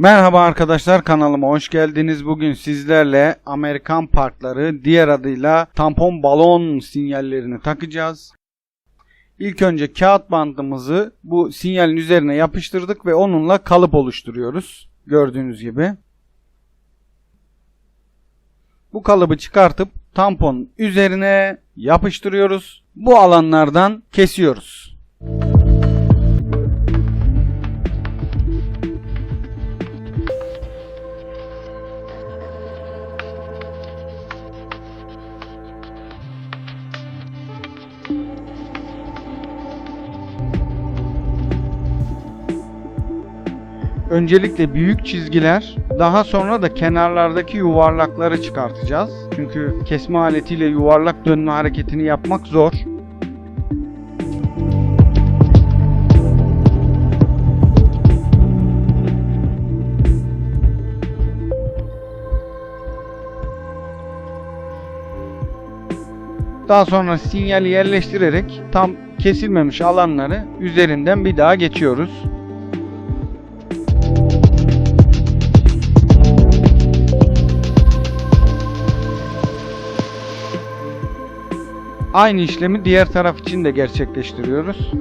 Merhaba arkadaşlar kanalıma hoş geldiniz. Bugün sizlerle Amerikan parkları diğer adıyla tampon balon sinyallerini takacağız. İlk önce kağıt bandımızı bu sinyalin üzerine yapıştırdık ve onunla kalıp oluşturuyoruz. Gördüğünüz gibi. Bu kalıbı çıkartıp tampon üzerine yapıştırıyoruz. Bu alanlardan kesiyoruz. Öncelikle büyük çizgiler, daha sonra da kenarlardaki yuvarlakları çıkartacağız. Çünkü kesme aletiyle yuvarlak dönme hareketini yapmak zor. Daha sonra sinyali yerleştirerek tam kesilmemiş alanları üzerinden bir daha geçiyoruz. Aynı işlemi diğer taraf için de gerçekleştiriyoruz.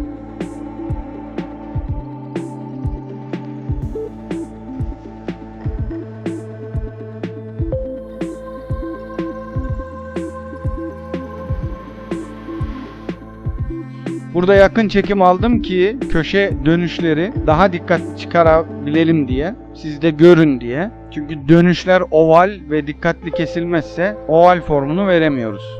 Burada yakın çekim aldım ki köşe dönüşleri daha dikkat çıkarabilelim diye. Siz de görün diye. Çünkü dönüşler oval ve dikkatli kesilmezse oval formunu veremiyoruz.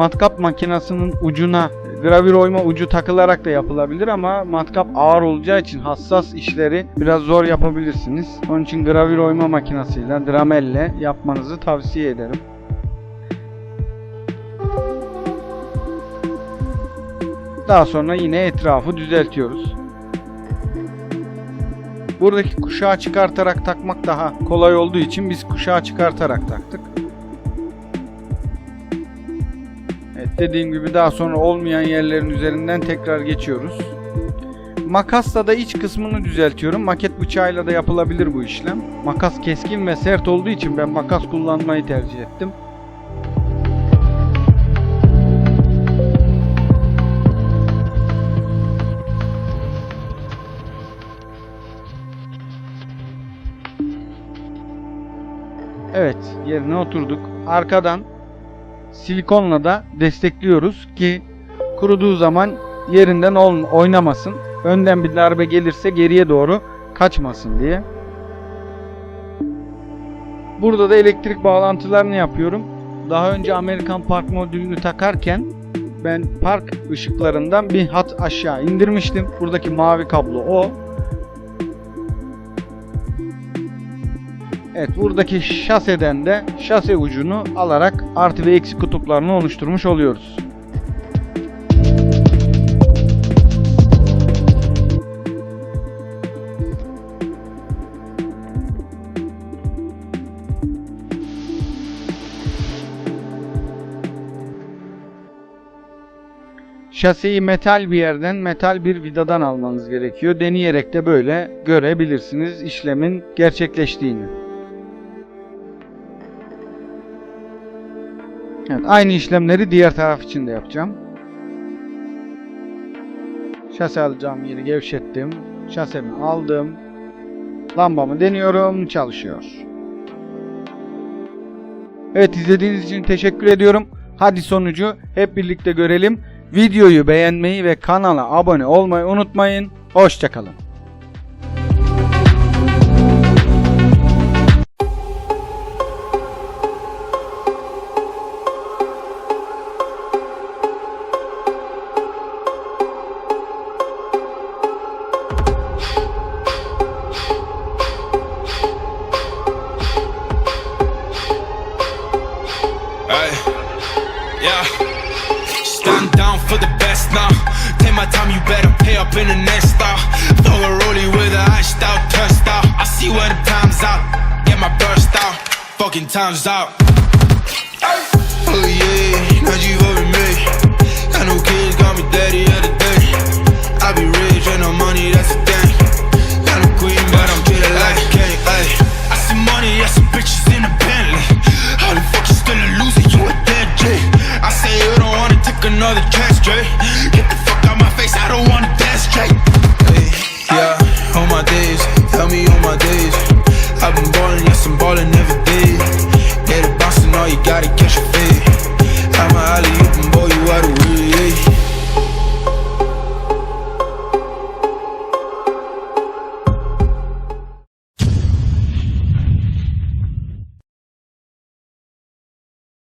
Matkap makinasının ucuna gravür oyma ucu takılarak da yapılabilir ama matkap ağır olacağı için hassas işleri biraz zor yapabilirsiniz. Onun için gravür oyma makinasıyla, dramelle yapmanızı tavsiye ederim. Daha sonra yine etrafı düzeltiyoruz. Buradaki kuşağı çıkartarak takmak daha kolay olduğu için biz kuşağı çıkartarak taktık. Dediğim gibi daha sonra olmayan yerlerin üzerinden tekrar geçiyoruz. Makasla da iç kısmını düzeltiyorum. Maket bıçağıyla da yapılabilir bu işlem. Makas keskin ve sert olduğu için ben makas kullanmayı tercih ettim. Evet, yerine oturduk. Arkadan silikonla da destekliyoruz ki kuruduğu zaman yerinden oynamasın. Önden bir darbe gelirse geriye doğru kaçmasın diye. Burada da elektrik bağlantılarını yapıyorum. Daha önce Amerikan Park modülünü takarken ben park ışıklarından bir hat aşağı indirmiştim. Buradaki mavi kablo o. Evet buradaki şaseden de şase ucunu alarak artı ve eksi kutuplarını oluşturmuş oluyoruz. Şaseyi metal bir yerden, metal bir vidadan almanız gerekiyor. Deneyerek de böyle görebilirsiniz işlemin gerçekleştiğini. Evet, aynı işlemleri diğer taraf için de yapacağım. Şase alacağım yeri gevşettim. Şasemi aldım. Lambamı deniyorum. Çalışıyor. Evet izlediğiniz için teşekkür ediyorum. Hadi sonucu hep birlikte görelim. Videoyu beğenmeyi ve kanala abone olmayı unutmayın. Hoşçakalın. I'm down for the best now. Take my time, you better pay up in the next style. Throw a rollie with a iced out turnstile. I see where the time's out. Get my burst out. Fucking time's out. Oh yeah, now you over me. Got no kids, got me daddy at the